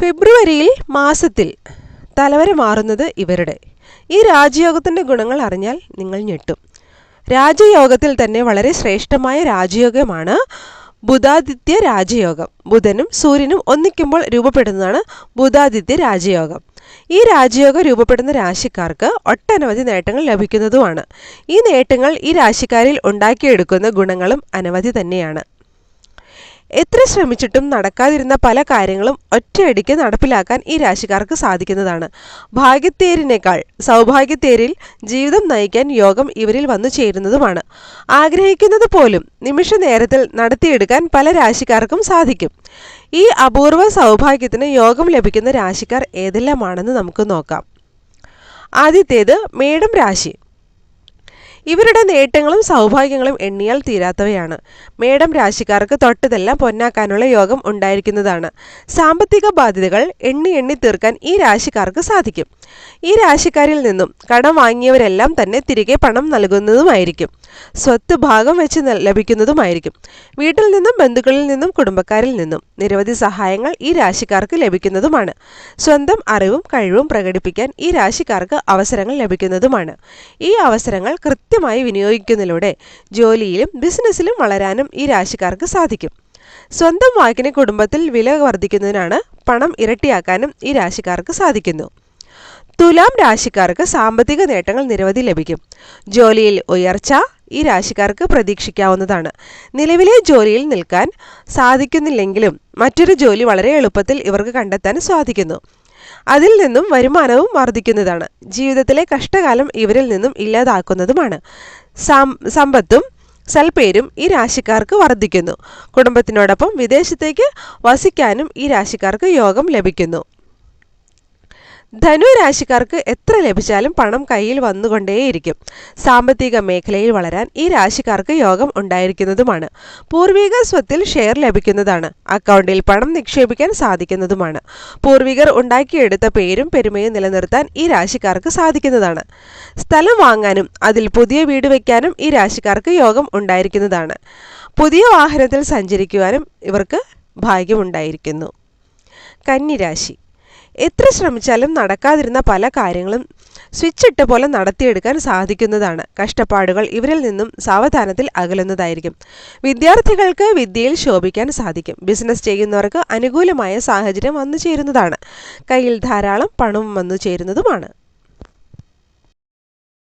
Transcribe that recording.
ഫെബ്രുവരിയിൽ മാസത്തിൽ തലവരെ മാറുന്നത് ഇവരുടെ. ഈ രാജയോഗത്തിന്റെ ഗുണങ്ങൾ അറിഞ്ഞാൽ നിങ്ങൾ ഞെട്ടും. രാജയോഗത്തിൽ തന്നെ വളരെ ശ്രേഷ്ഠമായ രാജയോഗമാണ് ബുധാദിത്യ രാജയോഗം. ബുധനും സൂര്യനും ഒന്നിക്കുമ്പോൾ രൂപപ്പെടുന്നതാണ് ബുധാദിത്യ രാജയോഗം. ഈ രാജയോഗം രൂപപ്പെടുന്ന രാശിക്കാർക്ക് ഒട്ടനവധി നേട്ടങ്ങൾ ലഭിക്കുന്നതുമാണ്. ഈ നേട്ടങ്ങൾ ഈ രാശിക്കാരിൽ ഉണ്ടാക്കിയെടുക്കുന്ന ഗുണങ്ങളും അനവധി തന്നെയാണ്. എത്ര ശ്രമിച്ചിട്ടും നടക്കാതിരുന്ന പല കാര്യങ്ങളും ഒറ്റയടിക്ക് നടപ്പിലാക്കാൻ ഈ രാശിക്കാർക്ക് സാധിക്കുന്നതാണ്. ഭാഗ്യത്തേരിനേക്കാൾ സൗഭാഗ്യത്തേരിൽ ജീവിതം നയിക്കാൻ യോഗം ഇവരിൽ വന്നു ചേരുന്നതുമാണ്. ആഗ്രഹിക്കുന്നത് പോലും നിമിഷ നേരത്തിൽ നടത്തിയെടുക്കാൻ പല രാശിക്കാർക്കും സാധിക്കും. ഈ അപൂർവ സൗഭാഗ്യത്തിന് യോഗം ലഭിക്കുന്ന രാശിക്കാർ ഏതെല്ലാമാണെന്ന് നമുക്ക് നോക്കാം. ആദ്യത്തേത് മേടം രാശി. ഇവരുടെ നേട്ടങ്ങളും സൗഭാഗ്യങ്ങളും എണ്ണിയാൽ തീരാത്തവയാണ്. മേടം രാശിക്കാർക്ക് തൊട്ടതെല്ലാം പൊന്നാക്കാനുള്ള യോഗം ഉണ്ടായിരിക്കുന്നതാണ്. സാമ്പത്തിക ബാധ്യതകൾ എണ്ണി എണ്ണി തീർക്കാൻ ഈ രാശിക്കാർക്ക് സാധിക്കും. ഈ രാശിക്കാരിൽ നിന്നും കടം വാങ്ങിയവരെല്ലാം തന്നെ തിരികെ പണം നൽകുന്നതുമായിരിക്കും. സ്വത്ത് ഭാഗം വെച്ച് ലഭിക്കുന്നതുമായിരിക്കും. വീട്ടിൽ നിന്നും ബന്ധുക്കളിൽ നിന്നും കുടുംബക്കാരിൽ നിന്നും നിരവധി സഹായങ്ങൾ ഈ രാശിക്കാർക്ക് ലഭിക്കുന്നതുമാണ്. സ്വന്തം അറിവും കഴിവും പ്രകടിപ്പിക്കാൻ ഈ രാശിക്കാർക്ക് അവസരങ്ങൾ ലഭിക്കുന്നതുമാണ്. ഈ അവസരങ്ങൾ കൃത്യമായി വിനിയോഗിക്കുന്നതിലൂടെ ജോലിയിലും ബിസിനസ്സിലും വളരാനും ഈ രാശിക്കാർക്ക് സാധിക്കും. സ്വന്തം വാക്കിന് കുടുംബത്തിൽ വില വർദ്ധിക്കുന്നതിനാണ് പണം ഇരട്ടിയാക്കാനും ഈ രാശിക്കാർക്ക് സാധിക്കുന്നു. തുലാം രാശിക്കാർക്ക് സാമ്പത്തിക നേട്ടങ്ങൾ നിരവധി ലഭിക്കും. ജോലിയിൽ ഉയർച്ച ഈ രാശിക്കാർക്ക് പ്രതീക്ഷിക്കാവുന്നതാണ്. നിലവിലെ ജോലിയിൽ നിൽക്കാൻ സാധിക്കുന്നില്ലെങ്കിലും മറ്റൊരു ജോലി വളരെ എളുപ്പത്തിൽ ഇവർക്ക് കണ്ടെത്താൻ സാധിക്കുന്നു. അതിൽ നിന്നും വരുമാനവും വർദ്ധിക്കുന്നതാണ്. ജീവിതത്തിലെ കഷ്ടകാലം ഇവരിൽ നിന്നും ഇല്ലാതാക്കുന്നതുമാണ്. സമ്പത്തും സൽപ്പേരും ഈ രാശിക്കാർക്ക് വർദ്ധിക്കുന്നു. കുടുംബത്തിനോടൊപ്പം വിദേശത്തേക്ക് വസിക്കാനും ഈ രാശിക്കാർക്ക് യോഗം ലഭിക്കുന്നു. ധനു രാശിക്കാർക്ക് എത്ര ലഭിച്ചാലും പണം കയ്യിൽ വന്നുകൊണ്ടേയിരിക്കും. സാമ്പത്തിക മേഖലയിൽ വളരാൻ ഈ രാശിക്കാർക്ക് യോഗം ഉണ്ടായിരിക്കുന്നതുമാണ്. പൂർവിക സ്വത്തിൽ ഷെയർ ലഭിക്കുന്നതാണ്. അക്കൗണ്ടിൽ പണം നിക്ഷേപിക്കാൻ സാധിക്കുന്നതുമാണ്. പൂർവികർ ഉണ്ടാക്കിയെടുത്ത പേരും പെരുമയും നിലനിർത്താൻ ഈ രാശിക്കാർക്ക് സാധിക്കുന്നതാണ്. സ്ഥലം വാങ്ങാനും അതിൽ പുതിയ വീട് വയ്ക്കാനും ഈ രാശിക്കാർക്ക് യോഗം ഉണ്ടായിരിക്കുന്നതാണ്. പുതിയ വാഹനത്തിൽ സഞ്ചരിക്കുവാനും ഇവർക്ക് ഭാഗ്യമുണ്ടായിരിക്കുന്നു കന്നിരാശി എത്ര ശ്രമിച്ചാലും നടക്കാതിരുന്ന പല കാര്യങ്ങളും സ്വിച്ച് ഇട്ട പോലെ നടത്തിയെടുക്കാൻ സാധിക്കുന്നതാണ്. കഷ്ടപ്പാടുകൾ ഇവരിൽ നിന്നും സാവധാനത്തിൽ അകലുന്നതായിരിക്കും. വിദ്യാർത്ഥികൾക്ക് വിദ്യയിൽ ശോഭിക്കാൻ സാധിക്കും. ബിസിനസ് ചെയ്യുന്നവർക്ക് അനുകൂലമായ സാഹചര്യം വന്നു ചേരുന്നതാണ്. കയ്യിൽ ധാരാളം പണവും വന്നു ചേരുന്നതുമാണ്.